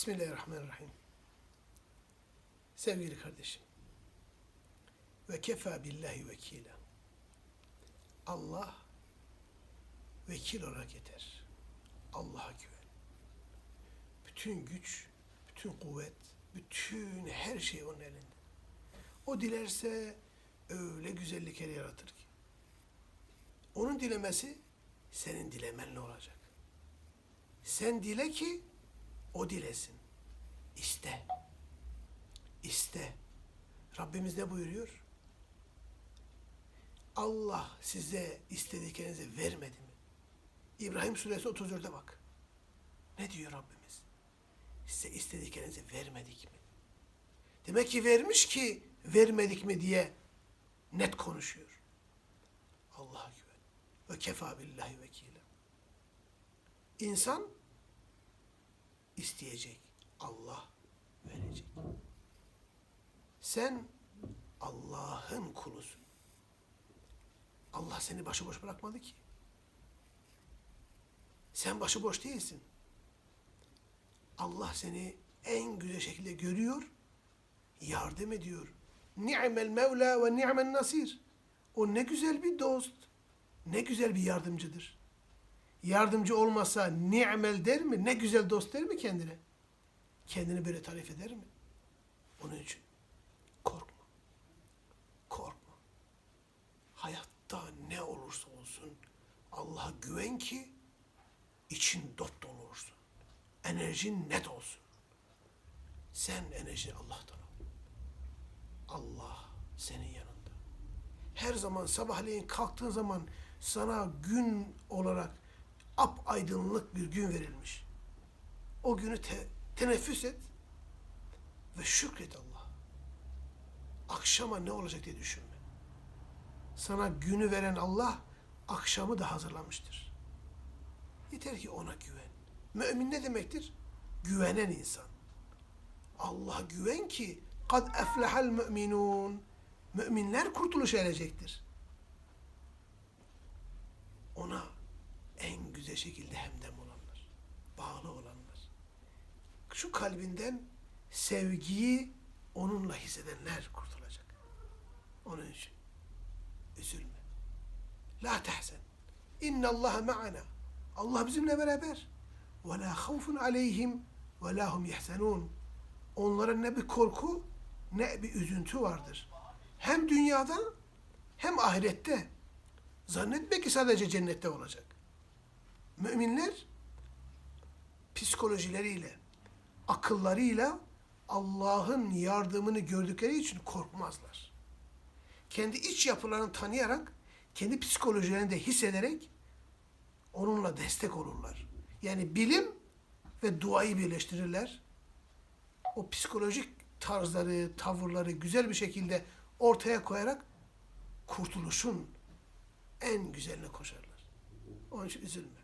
Bismillahirrahmanirrahim. Sevgili kardeşim. Ve kefa billahi vekila. Allah vekil olarak yeter. Allah'a güven. Bütün güç, bütün kuvvet, bütün her şey onun elinde. O dilerse öyle güzellikler yaratır ki. Onun dilemesi senin dilemenle olacak. Sen dile ki o dilesin. İste. İste. Rabbimiz ne buyuruyor? Allah size istediklerinizi vermedi mi? İbrahim suresi 34'e bak. Ne diyor Rabbimiz? Size istediklerinizi vermedik mi? Demek ki vermiş ki vermedik mi diye net konuşuyor. Allah'a güven. Ve kefa billahi vekile. İnsan isteyecek. Allah verecek. Sen Allah'ın kulusun. Allah seni başıboş bırakmadı ki. Sen başıboş değilsin. Allah seni en güzel şekilde görüyor, yardım ediyor. Ni'mel Mevla ve ni'men nasir. O ne güzel bir dost, ne güzel bir yardımcıdır. Yardımcı olmasa ni'mel der mi? Ne güzel dost der mi kendine? Kendini böyle tarif eder mi? Onun için korkma. Korkma. Hayatta ne olursa olsun Allah'a güven ki için dop dolu olursun. Enerjin net olsun. Sen enerjini Allah'tan al. Allah senin yanında. Her zaman sabahleyin kalktığın zaman sana gün olarak ap aydınlık bir gün verilmiş. O günü te- teneffüs et ve şükret Allah. Akşama ne olacak diye düşünme. Sana günü veren Allah akşamı da hazırlamıştır. Yeter ki ona güven. Mümin ne demektir? Güvenen insan. Allah'a güven ki kad eflehal müminun. Müminler kurtuluş erecektir. Ona en güzel şekilde hemdem olanlar, bağlı olanlar. Şu kalbinden sevgiyi onunla hissedenler kurtulacak. Onun için üzülme. La tehzen. İnna Allah ma'ana. Allah bizimle beraber. Ve la havfun aleyhim ve la hum yahzenun. Onlara ne bir korku ne bir üzüntü vardır. Hem dünyada hem ahirette. Zannetme ki sadece cennette olacak. Müminler psikolojileriyle, akıllarıyla Allah'ın yardımını gördükleri için korkmazlar. Kendi iç yapılarını tanıyarak, kendi psikolojilerini de hissederek onunla destek olurlar. Yani bilim ve duayı birleştirirler. O psikolojik tarzları, tavırları güzel bir şekilde ortaya koyarak kurtuluşun en güzeline koşarlar. Onun için üzülme.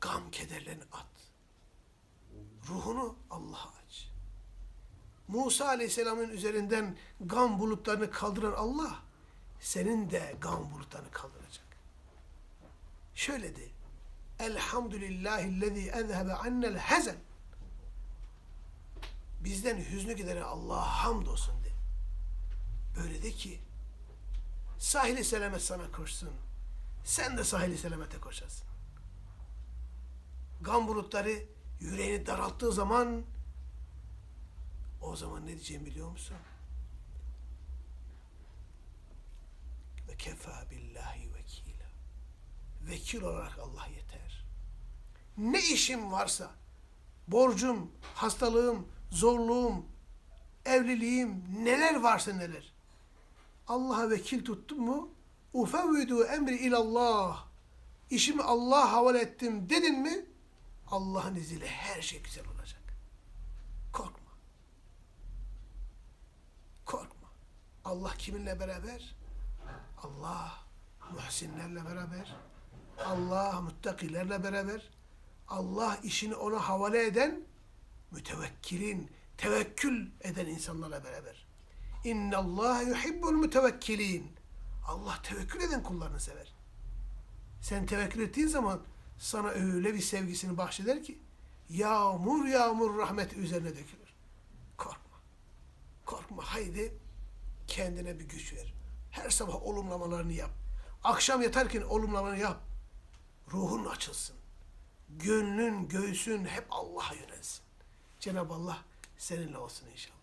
Gam kederlerini at. Ruhunu Allah'a aç. Musa Aleyhisselam'ın üzerinden gam bulutlarını kaldıran Allah, senin de gam bulutlarını kaldıracak. Şöyle de, Elhamdülillahillezî ezhebe annel hezen. Bizden hüznü gideren Allah'a hamdolsun de. Böyle de ki, sahili selamet sana koşsun. Sen de sahili selamete koşasın. Gam bulutları yüreğini daralttığı zaman o zaman ne diyeceğimi biliyor musun? Ve kefa billahi vekila. Vekil olarak Allah yeter. Ne işim varsa, borcum, hastalığım, zorluğum, evliliğim, neler varsa neler. Allah'a vekil tuttum mu? Ufevvidu emri ilallah. İşimi Allah'a havale ettim dedin mi? Allah'ın izniyle her şey güzel olacak. Korkma. Korkma. Allah kiminle beraber? Allah muhsinlerle beraber. Allah muttakilerle beraber. Allah işini ona havale eden mütevekkilin, tevekkül eden insanlarla beraber. İnna Allah yuhibbul mütevekkilin. Allah tevekkül eden kullarını sever. Sen tevekkül ettiğin zaman sana öyle bir sevgisini bahşeder ki yağmur yağmur rahmet üzerine dökülür. Korkma. Korkma haydi kendine bir güç ver. Her sabah olumlamalarını yap. Akşam yatarken olumlamalarını yap. Ruhun açılsın. Gönlün, göğsün hep Allah'a yönelsin. Cenab-ı Allah seninle olsun inşallah.